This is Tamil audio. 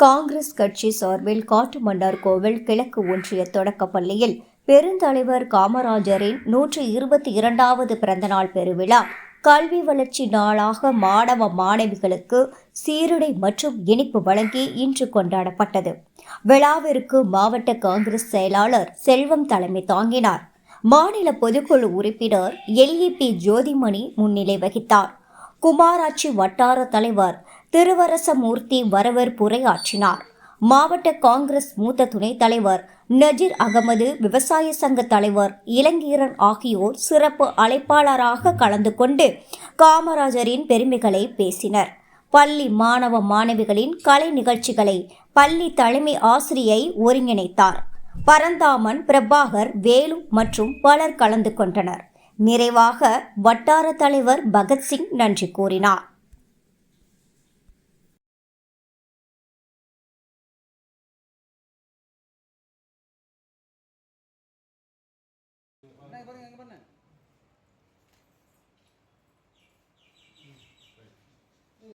காங்கிரஸ் கட்சி சார்பில் காட்டுமன்னார் கோவில் கிழக்கு ஒன்றிய தொடக்கப்பள்ளியில் பெருந்தலைவர் காமராஜரின் நூற்றி இருபத்தி இரண்டாவது பிறந்தநாள் பெருவிழா கல்வி வளர்ச்சி நாளாக மாணவ மாணவிகளுக்கு சீருடை மற்றும் இனிப்பு வழங்கி இன்று கொண்டாடப்பட்டது. விழாவிற்கு மாவட்ட காங்கிரஸ் செயலாளர் செல்வம் தலைமை தாங்கினார். மாநில பொதுக்குழு உறுப்பினர் எல்இபி ஜோதிமணி முன்னிலை வகித்தார். குமாராட்சி வட்டார தலைவர் திருவரசமூர்த்தி வரவேற்புரையாற்றினார் மாவட்ட காங்கிரஸ் மூத்த துணைத் தலைவர் நஜீர் அகமது விவசாய சங்க தலைவர் இளங்கீரன் ஆகியோர் சிறப்பு அழைப்பாளராக கலந்து கொண்டு காமராஜரின் பெருமைகளை பேசினர். பள்ளி மாணவ மாணவிகளின் கலை நிகழ்ச்சிகளை பள்ளி தலைமை ஆசிரியை ஒருங்கிணைத்தார். பரந்தாமன் பிரபாகர் வேலு மற்றும் பலர் கலந்து கொண்டனர். நிறைவாக வட்டார தலைவர் பகத்சிங் நன்றி கூறினார். அண்ணா,